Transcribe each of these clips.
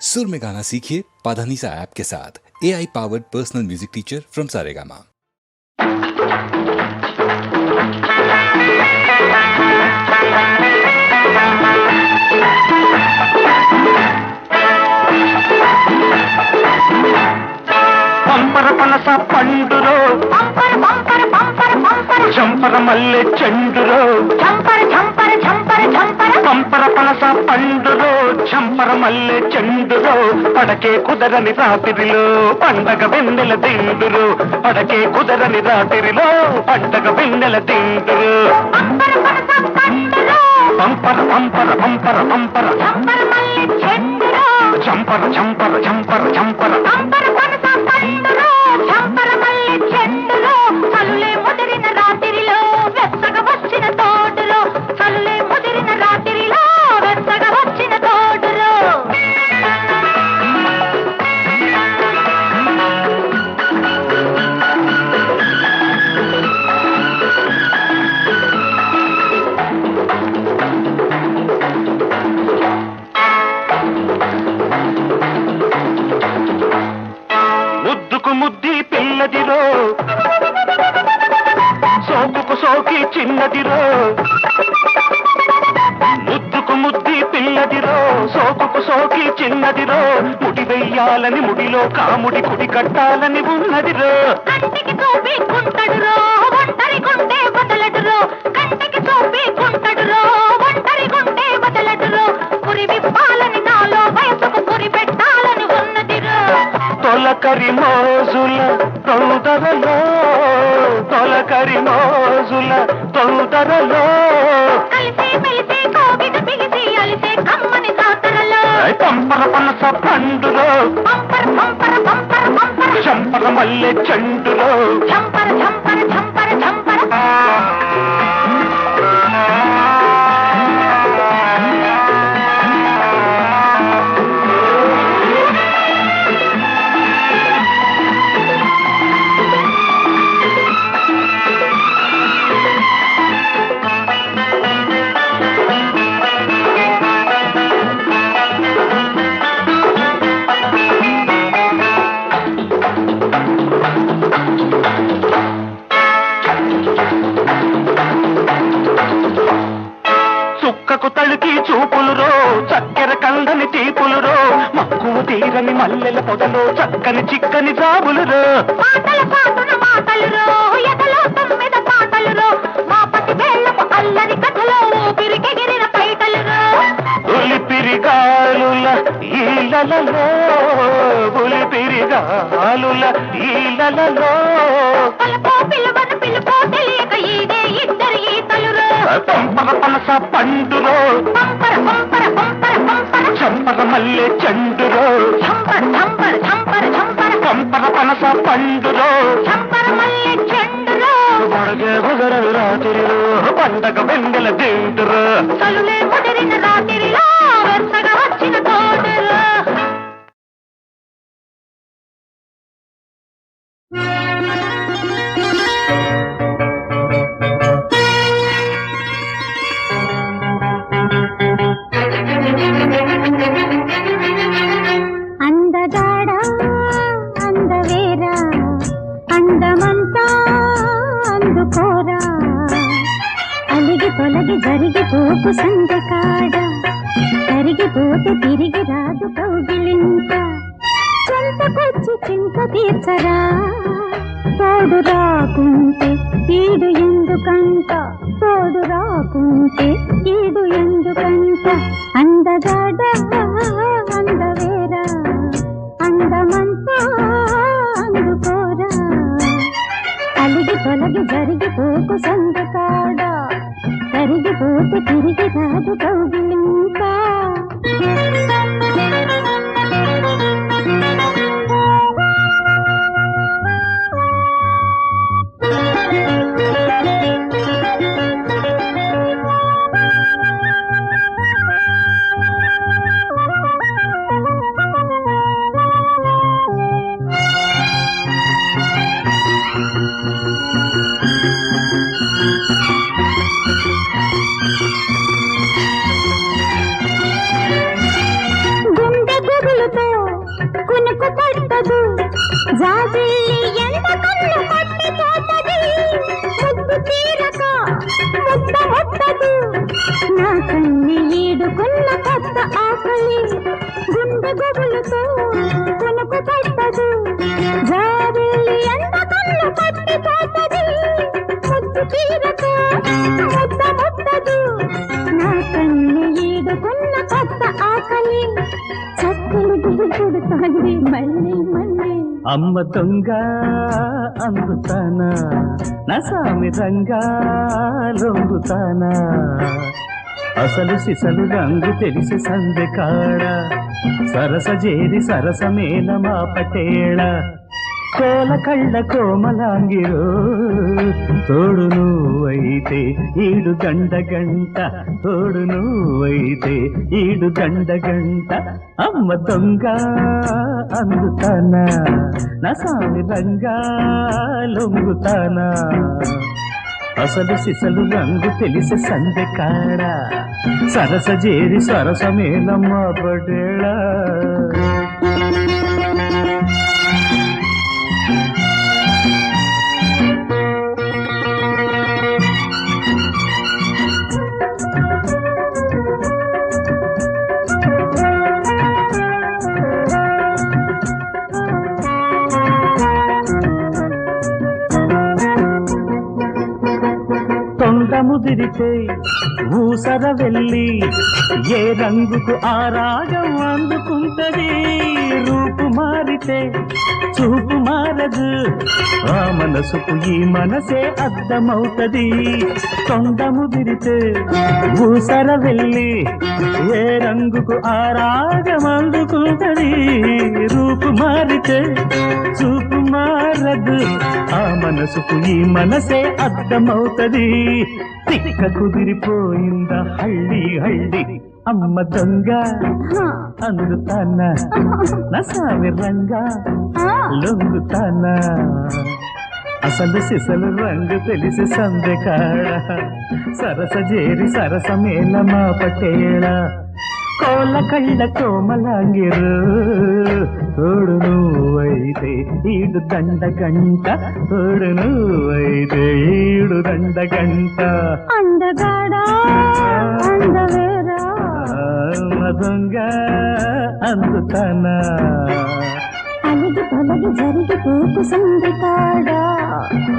सुर में गाना सीखिए पाधानीसा ऐप के साथ A I powered personal music teacher from Saregama పంపర పనస పండులో పంపర పంపర పంపర పంపర చంపర మల్లె చెండులో చంపర చంపర చంపర చంపర పంపర పనస పండులో చంపర మల్లె చెండులో పడకే కుదరని రాత్రిలో పండగ వెన్నెల దిండులు పడకే కుదరని రాత్రిలో పండగ వెన్నెల దిండులు పంపర పంపర పంపర పంపర పంపర సోకుకు చిన్నదిరో. ముద్దుకు ముద్ది పిల్లదిరో సోకుకు సోకి చిన్నదిరో. ముడి వెయ్యాలని ముడిలో కాముడి కుడి కట్టాలని ఉన్నదిరో. పంపర చంపర చెండులో తీరని మల్లెల పొదలో చక్కని చిక్కని పాటున ఎదలో తొమ్మిద మా అల్లరి కథలో ఈలలో ఈలలో పలుకో పిలువను పిలుపో తెలియక ఈడే ఇద్దరు పనస పండులో పంపర చంపర మల్లె చెండులో చంపర చంపర చంపర చంపర. పంపర పనస పండులో చంపర మల్లె చెండులో పొడగే బుగర రాత్రిలో పండగ వెన్నెల దిండురు. చలులే ముదిరిన రాత్రిలో వెచ్చగా తోడు రాకుంటే ఈడు ఎందుకంట తోడు రాకుంటే ఈడు ఎందుకంట అందగడ? కన్ని ఈడుకున్న కొత్త ఆకలి. చక్కలు దిగుడుతోంది మళ్ళీ మళ్ళీ. అమ్మ దొంగ అందుతానా నా సామి రంగా లొంగుతానా? అసలు సిసలు రంగు తెలిసి సందె కాడ? సరస జేరి సరసమేల మా పటేళ? కోల కళ్ళ కోమలాంగిరు. తోడు నువ్వైతే ఈడు గండ గంట తోడు నువ్వైతే ఈడు గండ గంట అమ్మ దొంగ అందుతానా నా సామి రంగా లొంగుతానా. అసలు సిసలు రంగు తెలిసి సందె కాడ సరస జేరి సరసమేలమ్మ పటేళ తొండ ఊసర వెళ్ళి ఏ రంగుకు ఆ రాగం అందుకుంటది? రూపు మారితే చూపు మారదు ఆ మనసుకు ఈ మనసే అర్థమవుతది. తొండము విరితే ఊసర వెళ్ళి ఏ రంగుకు ఆ రాగం అందుకుంటది. రూపు మారితే చూపు మారదు. ఆ మనసుకు ఈ మనసే అర్థమవుతది. తిక్క కుదిరిపోయిందా హళ్ళి హళ్ళి. అమ్మ దొంగ అందుతానా? నా సామి రంగా లొంగుతానా? అసలు సిసలు రంగు తెలిసి సందెకాడ సరస జేరి సరసమేల మా పటేళ. కోల కళ్ళ కోమలాంగిరు. తోడు నువ్వైతే ఈడు దండ గంట. తోడు నువ్వైతే ఈడు దండ గంట. అందగాడా? మదంగ అందుతానా? అలిగి తొలగి జరిగి పోకు సందికాడా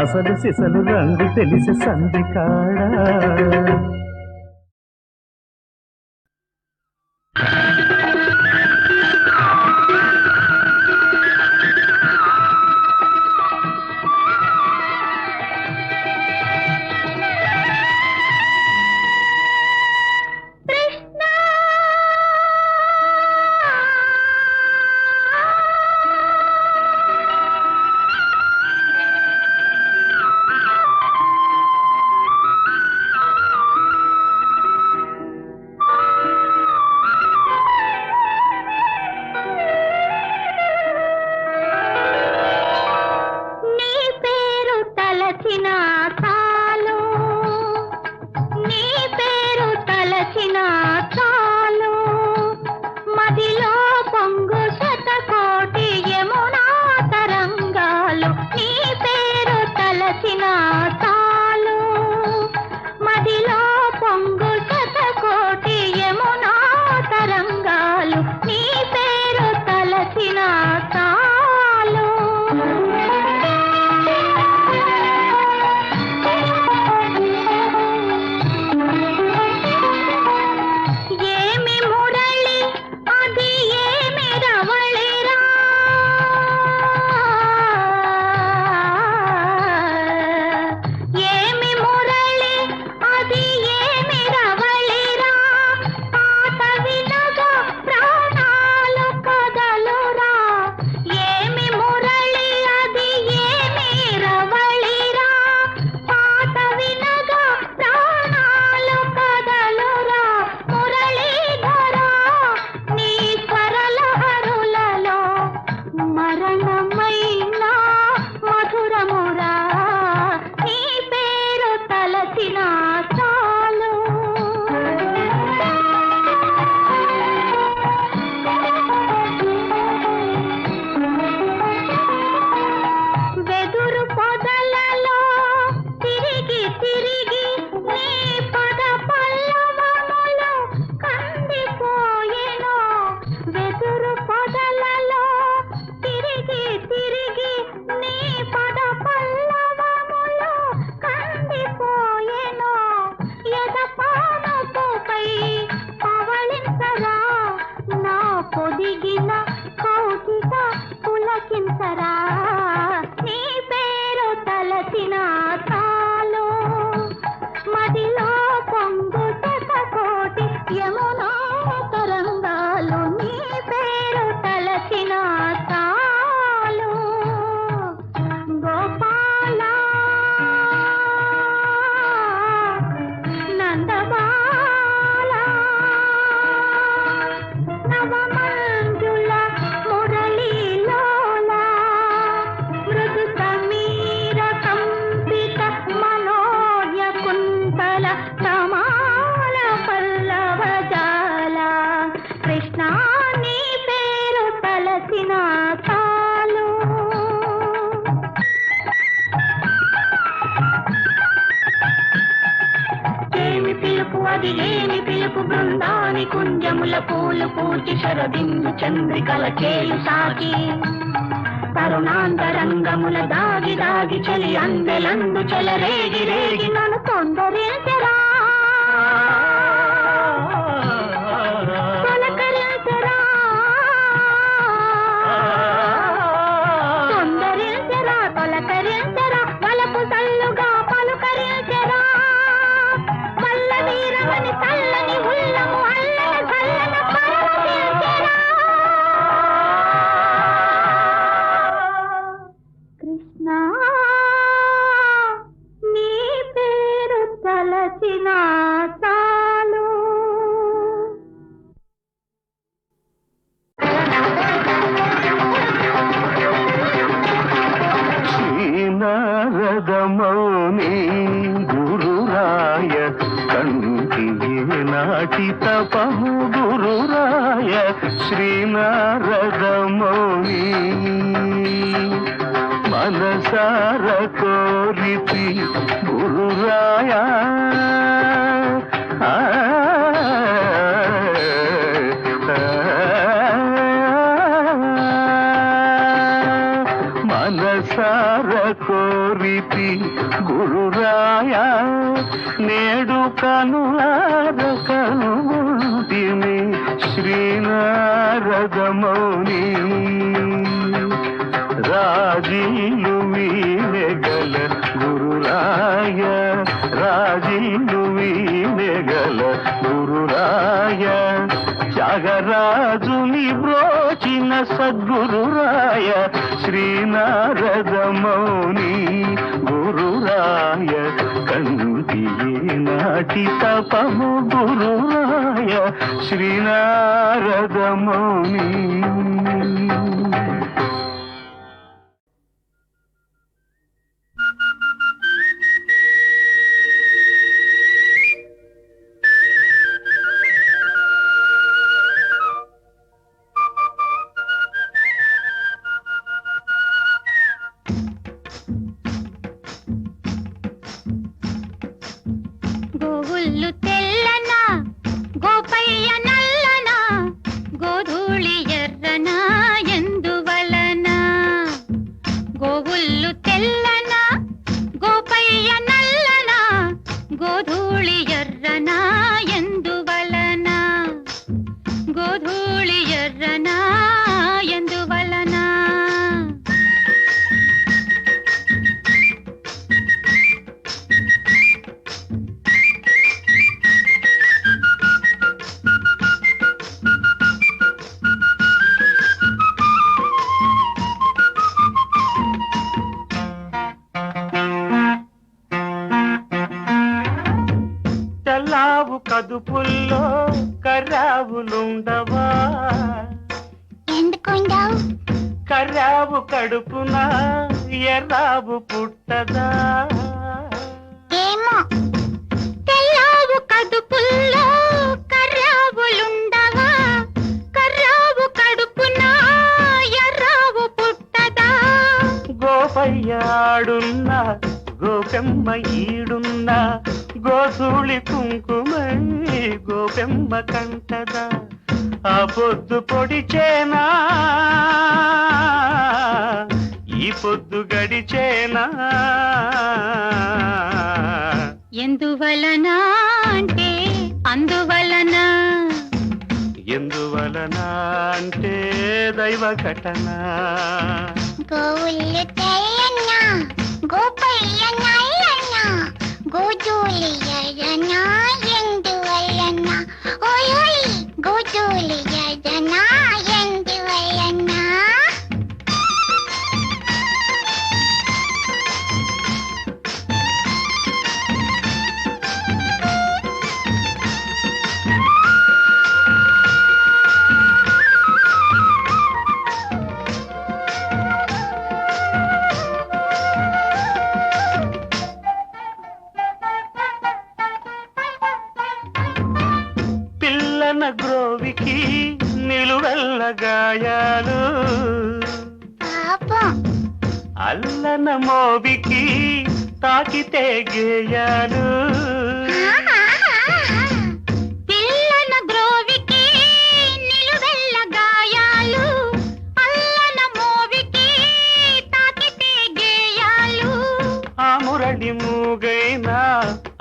అసలు సిసలు రంగు తెలిసి సందికాడా పూలు తరుణాంతరంగముల దాగి దాగి చలి అందెలందు చెలరేగి రేగి నన్ను తొందరించరా నాటి తపము గురురాయ శ్రీనారదమౌని. మనసార కోరితి గురురాయ. ఆ, మనసార కోరితి గురురాయ. నేడు కనులారా శ్రీనారదమౌని రాజీలు వీనెగల గురురాయ రాజీలు వీనెగల గురురాయ. త్యాగరాజుని బ్రోచిన సద్గురురాయ శ్రీనారదమౌని గురురాయ కంటి నాటి తపము గురురాయ శ్రీనారదమౌని. గోపయ్యాడున్నా గోపెమ్మ ఈడున్నా గోధూళి కుంకుమై గోపెమ్మ కంటదా. ఆ పొద్దు పొడిచేనా ఈ పొద్దు గడిచేనా ఎందువలన అంటే అందువలన? ఎందువలన అంటే దైవ ఘటన. గోవులు తెల్లన్న గోపయ్య మోవికి తాకితే గేయాలు.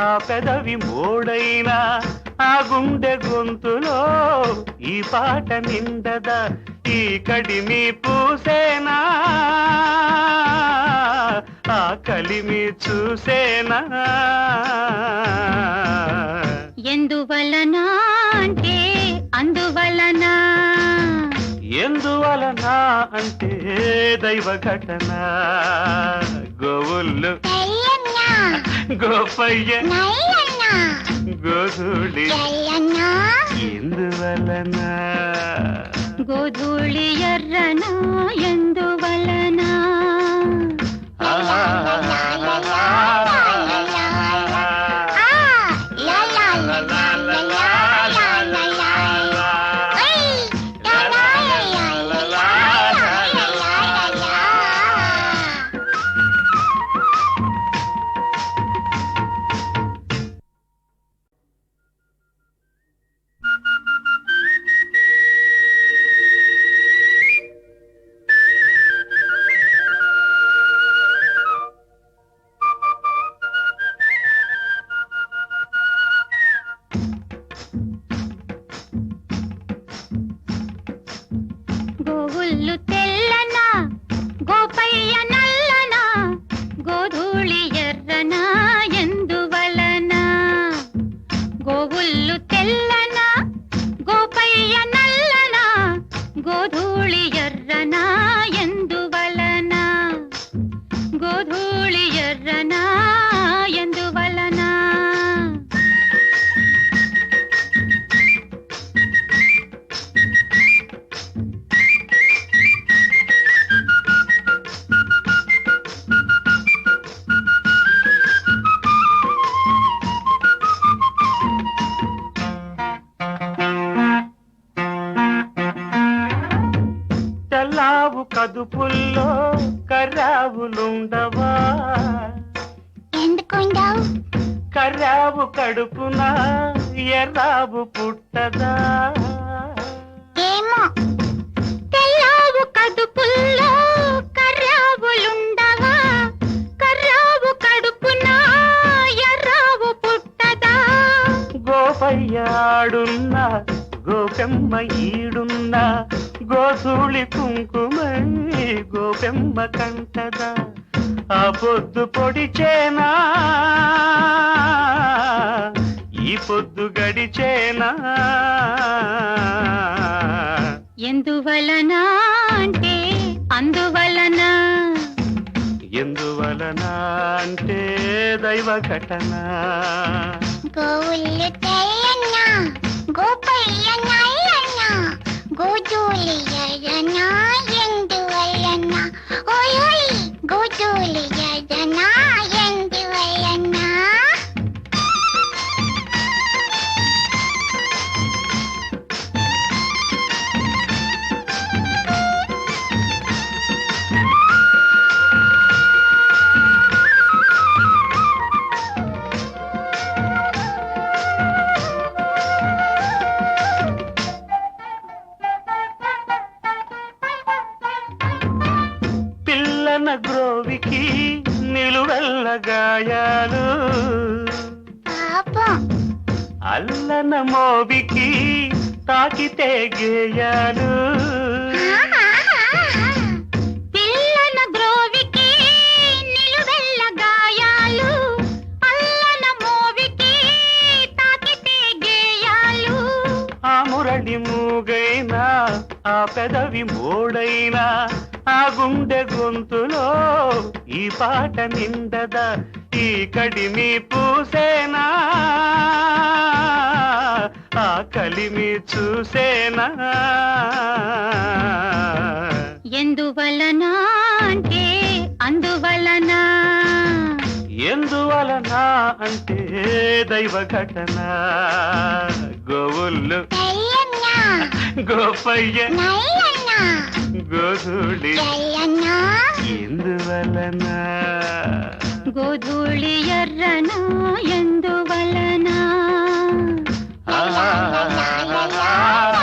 ఆ పెదవి మూడైనా ఆ గుండె గొంతులో ఈ పాట నిండదా ఈ కడిమి పూసేనా? ఆ కలిమి చూసేనా? ఎందువలన అంటే అందువలన. ఎందువలన అంటే దైవ ఘటన. గోవుళ్ళు. గోపయ్య. గోధుడి ఎందువలన? గోధూళి ఎర్రన? ఎందువలన? గోవుళ్ళు గోపెమ్మ ఈడున్న గోధూళి కుంకుమై గోపెమ్మ కంటదా. ఆ పొద్దు పొడిచేనా ఈ పొద్దు గడిచేనా ఎందువలన అంటే అందువలన? ఎందువలన అంటే దైవ ఘటన? గోవులు తెల్లన్న గోపయ్య నల్లన్న గోధూళి ఎర్రన ఎందువలన ఓయ్ ఓయ్ గోధూళి అల్లన మోవికి తాకితే గేయాలు. పిల్లన గ్రోవికి నిలువెల్ల గాయాలు. అల్లన మోవికి తాకితే గేయాలు. ఆ మురళి మూగైనా ఆ పెదవి మోడైనా ఆ గుండె గొంతులో ఈ పాట నిండదా ఈ కడిమి పూసేనా? కలిమి చూసేనా? ఎందువలన అంటే అందువలన? ఎందువలన అంటే దైవ ఘటన. గోవుళ్ళు. గోపయ్య. గోధుడి ఎందువలన? గోధూళి ఎర్రన ఎందు la la la la la